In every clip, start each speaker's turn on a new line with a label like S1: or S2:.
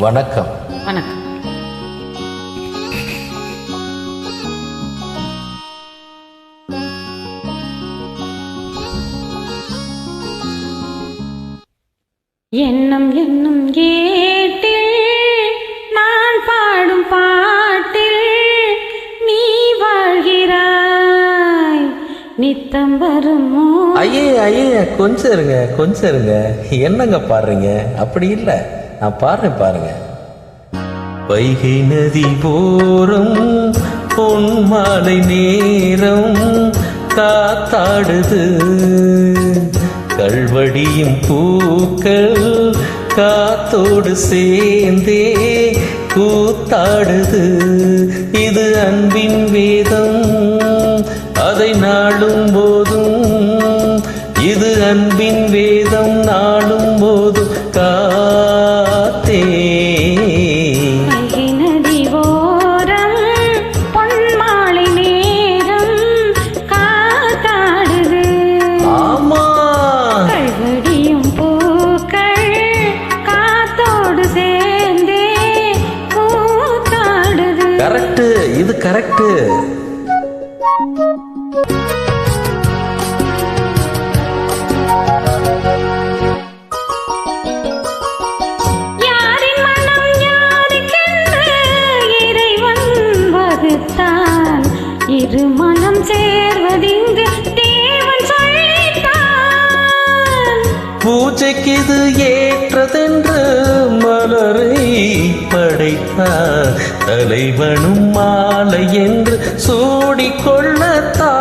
S1: வணக்கம்.
S2: வணக்கம். எண்ணம் என்னும் ஏட்டில் நான் பாடும் பாட்டில் நீ வாழ்கிறாய். நித்தம் வருமோ
S1: ஐயே ஐயே கொஞ்சம் இருங்க கொஞ்சம் இருங்க. என்னங்க பாடுறீங்க? அப்படி இல்லை. நான் பாடுறேன் பாருங்க. வைகை நதி போரும் பொன் மாலை நேரம் காத்தாடுது. கல்வடியும் பூக்கள் காத்தோடு சேர்ந்தே கூத்தாடுது. இது அன்பின் வேதம் அதை நாளும் போதும். இது அன்பின் வேதம் நாளும் போதும்.
S2: கா
S1: கரெக்ட் கரெக்டு
S2: இரு மனம் சேர்வதிங்கு
S1: பூஜைக்கு இது ஏற்றதென்று மலரை படைத்தார் தலைவனும் மாலை என்று சூடிக்கொள்ளத்தான்.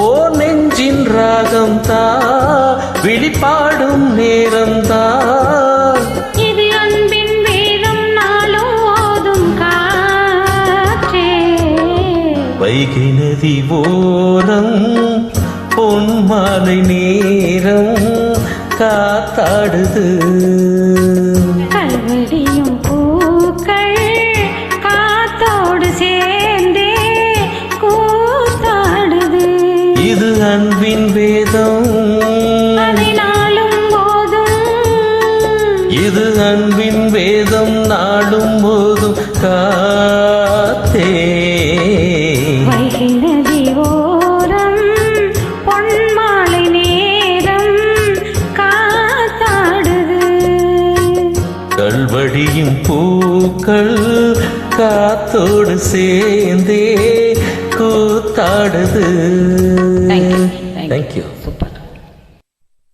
S1: ஓ நெஞ்சின் ராகம் தா விழிப்பாடும் நேரம் வைகை நதி ஓரம் பொன் மாலை நேரம் காத்தாடுது.
S2: கல்வெடியும் பூக்கள் காத்தோடு சேர்ந்தே கூத்தாடுது.
S1: இது அன்பின் வேதம். இது அன்பின் வேதம். நாடும் போதும். காத்தே கல்வடியும் பூக்கள் காத்தோடு சேர்ந்தே கூத்தாடுது.